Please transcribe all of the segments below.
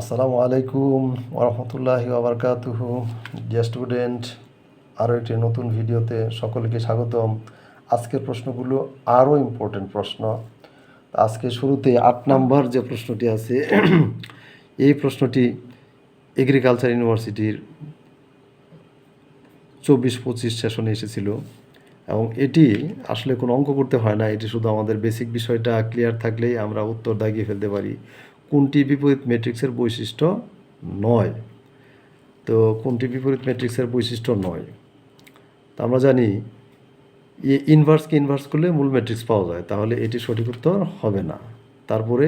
আসসালামু আলাইকুম ওরহমতুল্লাহি ওবরকাতুহ ডিয়ার স্টুডেন্ট আরও একটি নতুন ভিডিওতে সকলকে স্বাগতম। আজকের প্রশ্নগুলো আরও ইম্পর্টেন্ট প্রশ্ন। আজকে শুরুতে আট নাম্বার যে প্রশ্নটি আছে, এই প্রশ্নটি এগ্রিকালচার ইউনিভার্সিটির চব্বিশ পঁচিশ সেশনে এসেছিল। এবং এটি আসলে কোনো অঙ্ক করতে হয় না, এটি শুধু আমাদের বেসিক বিষয়টা ক্লিয়ার থাকলেই আমরা উত্তর দাগিয়ে ফেলতে পারি। কোনটি বিপরীত ম্যাট্রিক্সের বৈশিষ্ট্য নয়? তো কোনটি বিপরীত ম্যাট্রিক্সের বৈশিষ্ট্য নয়? তো আমরা জানি এ ইনভার্সকে ইনভার্স করলে মূল ম্যাট্রিক্স পাওয়া যায়, তাহলে এটি সঠিক উত্তর হবে না। তারপরে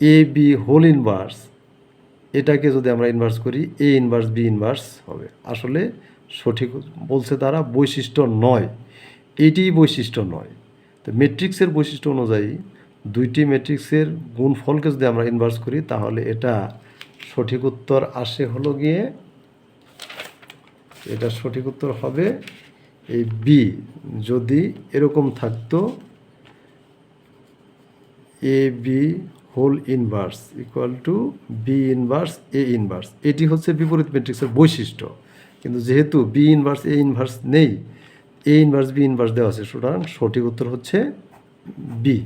এ বি হোল ইনভার্স এটাকে যদি আমরা ইনভার্স করি, এ ইনভার্স বি ইনভার্স হবে। আসলে সঠিক বলছে তারা বৈশিষ্ট্য নয়, এটিই বৈশিষ্ট্য নয়। তো ম্যাট্রিক্সের বৈশিষ্ট্য অনুযায়ী দুইটি ম্যাট্রিক্সের গুণফলকে যদি আমরা ইনভার্স করি, তাহলে এটা সঠিক উত্তর আসে হলো গিয়ে, এটা সঠিক উত্তর হবে এই বি যদি এরকম থাকতো A B whole inverse equal to B inverse A inverse এটি হচ্ছে বিপরীত ম্যাট্রিক্সের বৈশিষ্ট্য। কিন্তু যেহেতু বি ইনভার্স এ ইনভার্স নেই এ ইনভার্স বি ইনভার্স দেওয়া আছে, সুতরাং সঠিক উত্তর হচ্ছে বি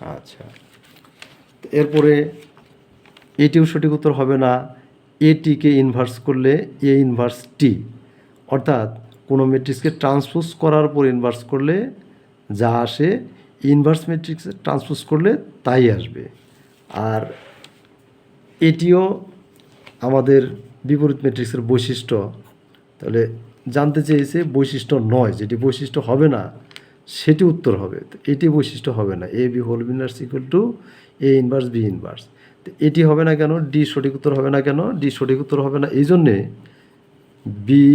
আচ্ছা। এরপরে এটিও সঠিক উত্তর হবে না, এটিকে ইনভার্স করলে এ ইনভার্স টি অর্থাৎ কোনো ম্যাট্রিক্সকে ট্রান্সপোজ করার পর ইনভার্স করলে যা আসে ইনভার্স ম্যাট্রিক্সে ট্রান্সপোজ করলে তাই আসবে। আর এটিও আমাদের বিপরীত ম্যাট্রিক্সের বৈশিষ্ট্য। তাহলে জানতে চেয়েছে বৈশিষ্ট্য নয়, যেটি বৈশিষ্ট্য হবে না সেটি উত্তর হবে। এটি বৈশিষ্ট্য হবে না। A B whole inverse equal to A inverse B inverse এটি হবে না কেন? ডি সঠিক উত্তর হবে না কেন? ডি সঠিক উত্তর হবে না। এই জন্যে B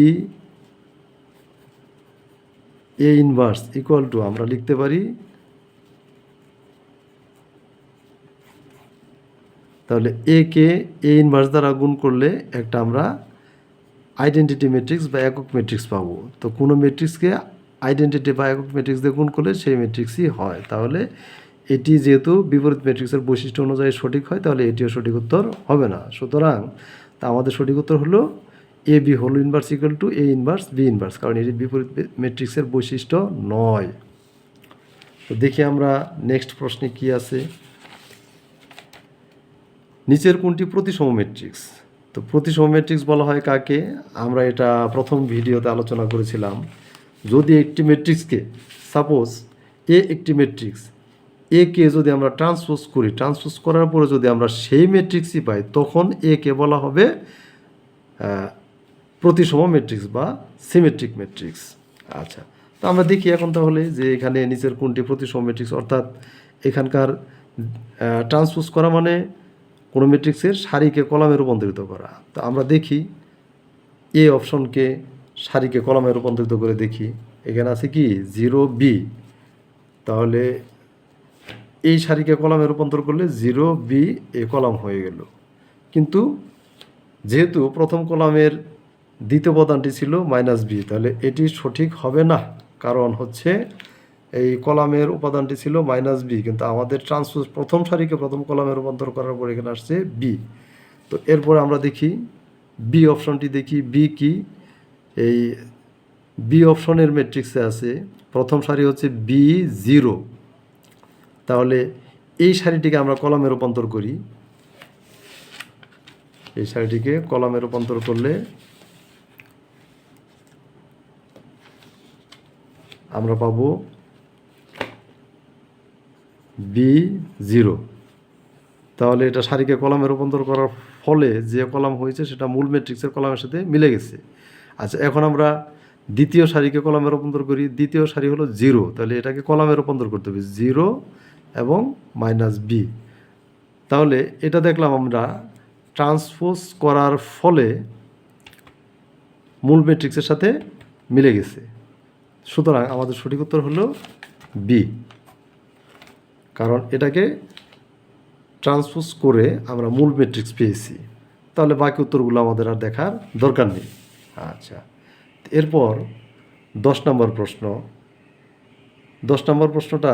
A inverse equal to আমরা লিখতে পারি তাহলে এ কে এ ইনভার্স দ্বারা গুণ করলে একটা আমরা আইডেন্টিটি ম্যাট্রিক্স বা একক ম্যাট্রিক্স পাবো। তো কোনো ম্যাট্রিক্সকে আইডেন্টিটি বা একক ম্যাট্রিক্স দিয়ে গুণ করলে সেই ম্যাট্রিক্সই হয়। তাহলে এটি যেহেতু বিপরীত ম্যাট্রিক্সের বৈশিষ্ট্য অনুযায়ী সঠিক হয়, তাহলে এটিও সঠিক উত্তর হবে না। সুতরাং তা আমাদের সঠিক উত্তর হলো A B whole inverse equal to A inverse B inverse কারণ এটি বিপরীত ম্যাট্রিক্সের বৈশিষ্ট্য নয়। তো দেখি আমরা নেক্সট প্রশ্নে কি আছে। নিচের কোনটি প্রতিসম ম্যাট্রিক্স তো প্রতিসম ম্যাট্রিক্স বলা হয় কাকে? আমরা এটা প্রথম ভিডিওতে আলোচনা করেছিলাম। যদি একটি ম্যাট্রিক্সকে সাপোজ এ একটি ম্যাট্রিক্স এ কে যদি আমরা ট্রান্সপোজ করি ট্রান্সপোজ করার পরে যদি আমরা সেই ম্যাট্রিক্সই পাই, তখন এ কে বলা হবে প্রতিসম ম্যাট্রিক্স বা সিমেট্রিক ম্যাট্রিক্স আচ্ছা তো আমরা দেখি এখন তাহলে যে এখানে নিচের কোনটি প্রতিসম ম্যাট্রিক্স অর্থাৎ এখানকার ট্রান্সপোজ করা মানে কোনো ম্যাট্রিক্সের সারিকে কলামে রূপান্তরিত করা। তো আমরা দেখি এ অপশনকে সারিকে কলমে রূপান্তরিত করে দেখি। এখানে আছে কি? Zero B. তাহলে এই সারিকে কলামে রূপান্তর করলে জিরো বি এ কলাম হয়ে গেল। কিন্তু যেহেতু প্রথম কলামের দ্বিতীয় উপাদানটি ছিল মাইনাস বি, তাহলে এটি সঠিক হবে না। কারণ হচ্ছে এই কলামের উপাদানটি ছিল মাইনাস বি, কিন্তু আমাদের ট্রান্সপোজ প্রথম সারিকে প্রথম কলামে রূপান্তর করার পর এখানে আসছে বি। তো এরপরে আমরা দেখি বি অপশনটি দেখি, বি কি? এই বি অপশনের ম্যাট্রিক্সে আছে। প্রথম সারি হচ্ছে বি জিরো তাহলে এই সারিটিকে আমরা কলামে রূপান্তর করি। এই সারিটিকে কলামে রূপান্তর করলে আমরা পাব বি জিরো তাহলে এটা সারিকে কলামে রূপান্তর করার ফলে যে কলাম হয়েছে সেটা মূল ম্যাট্রিক্সের কলামের সাথে মিলে গেছে। আচ্ছা এখন আমরা দ্বিতীয় সারিকে কলমে রূপান্তর করি। দ্বিতীয় সারি হলো জিরো। তাহলে এটাকে কলামে রূপান্তর করতে হবে। জিরো এবং মাইনাস বি। তাহলে এটা দেখলাম আমরা ট্রান্সপোজ করার ফলে মূল ম্যাট্রিক্সের সাথে মিলে গেছে। সুতরাং আমাদের সঠিক উত্তর হলো বি। কারণ এটাকে ট্রান্সপোজ করে আমরা মূল ম্যাট্রিক্স পেয়েছি। তাহলে বাকি উত্তরগুলো আমাদের আর দেখার দরকার নেই। আচ্ছা। এরপর দশ নম্বর প্রশ্ন। দশ নম্বর প্রশ্নটা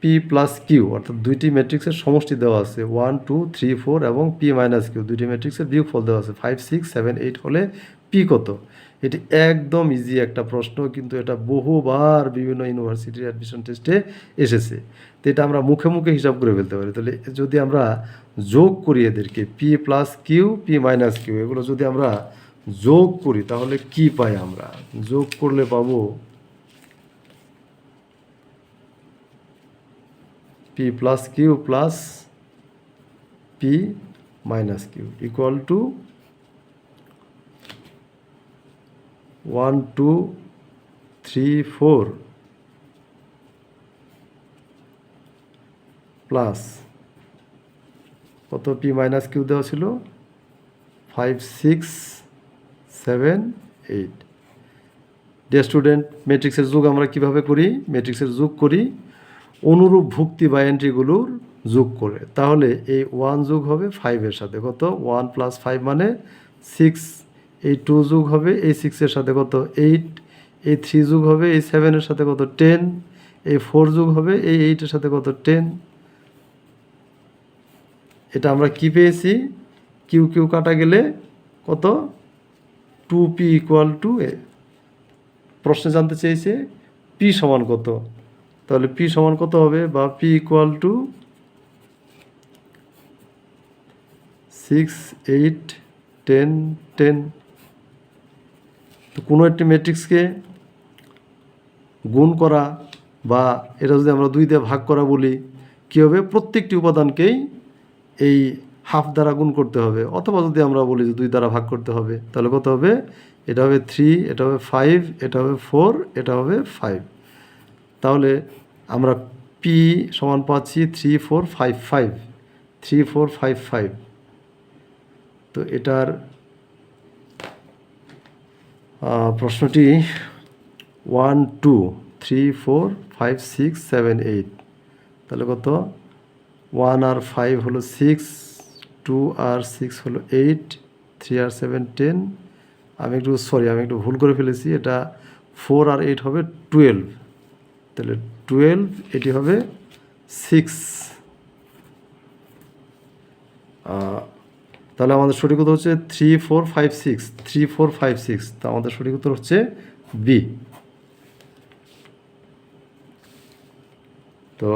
পি প্লাস কিউ অর্থাৎ দুইটি ম্যাট্রিক্সের সমষ্টি দেওয়া আছে। ওয়ান টু থ্রি ফোর এবং পি মাইনাস কিউ দুইটি ম্যাট্রিক্সের বিয়োগফল দেওয়া আছে। ফাইভ সিক্স সেভেন এইট হলে পি কত? এটি একদম ইজি একটা প্রশ্ন, কিন্তু এটা বহুবার বিভিন্ন ইউনিভার্সিটির অ্যাডমিশন টেস্টে এসেছে। তো এটা আমরা মুখে মুখে হিসাব করে ফেলতে পারি। তাহলে যদি আমরা যোগ করি এদেরকে P plus Q P minus Q এগুলো যদি আমরা যোগ করি, তাহলে কি পাই আমরা? যোগ করলে পাবো P plus Q plus P minus Q equal to one two three four plus কত পি মাইনাস কিউ দেওয়া ছিল? Five six seven eight dear student ম্যাট্রিক্সের যুগ আমরা কীভাবে করি? ম্যাট্রিক্সের যুগ করি, অনুরূপ ভুক্তি বা এন্ট্রিগুলোর যোগ করে। তাহলে এই ওয়ান যোগ হবে ফাইভের সাথে। কত? ওয়ান প্লাস ফাইভ মানে সিক্স এই টু যোগ হবে, এই সিক্সের সাথে কত? এইট এই থ্রি যোগ হবে, এই সেভেনের সাথে কত? টেন এই ফোর যোগ হবে, এই এইটের সাথে কত? টেন এটা আমরা কি পেয়েছি? কিউ কিউ কাটা গেলে কত? টু পি ইকুয়াল টু এ প্রশ্নে জানতে চেয়েছে পি সমান কত? তাহলে পি সমান কত হবে বা P equal to six eight ten ten তো কোনো একটি ম্যাট্রিক্সকে গুণ করা বা এটা যদি আমরা দুই দিয়ে ভাগ করা বলি, কী হবে? প্রত্যেকটি উপাদানকেই এই হাফ দ্বারা গুণ করতে হবে। অথবা যদি আমরা বলি যে দুই দ্বারা ভাগ করতে হবে, তাহলে কত হবে? এটা হবে থ্রি এটা হবে ফাইভ এটা হবে ফোর এটা হবে ফাইভ তাহলে আমরা পি সমান পাচ্ছি three four five five three four five five তো এটার প্রশ্নটি one two three four five six seven eight তাহলে কত? ওয়ান আর ফাইভ হলো সিক্স টু আর সিক্স হলো এইট থ্রি আর সেভেন টেন আমি একটু সরি আমি একটু ভুল করে ফেলেছি। এটা ফোর আর এইট হবে টুয়েলভ তাহলে টুয়েলভ এটি হবে সিক্স তাহলে আমাদের সঠিক উত্তর হচ্ছে three four five six three four five six তা আমাদের সঠিক উত্তর হচ্ছে বি তো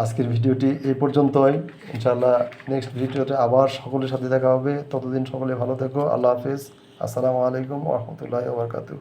আজকের ভিডিওটি এই পর্যন্তই। ইনশাআল্লাহ নেক্সট ভিডিওতে আবার সকলের সাথে দেখা হবে। ততদিন সকলে ভালো থেকো। আল্লাহ হাফেজ। আসসালামু আলাইকুম রহমতুল্লাহ ওবরকাতুহ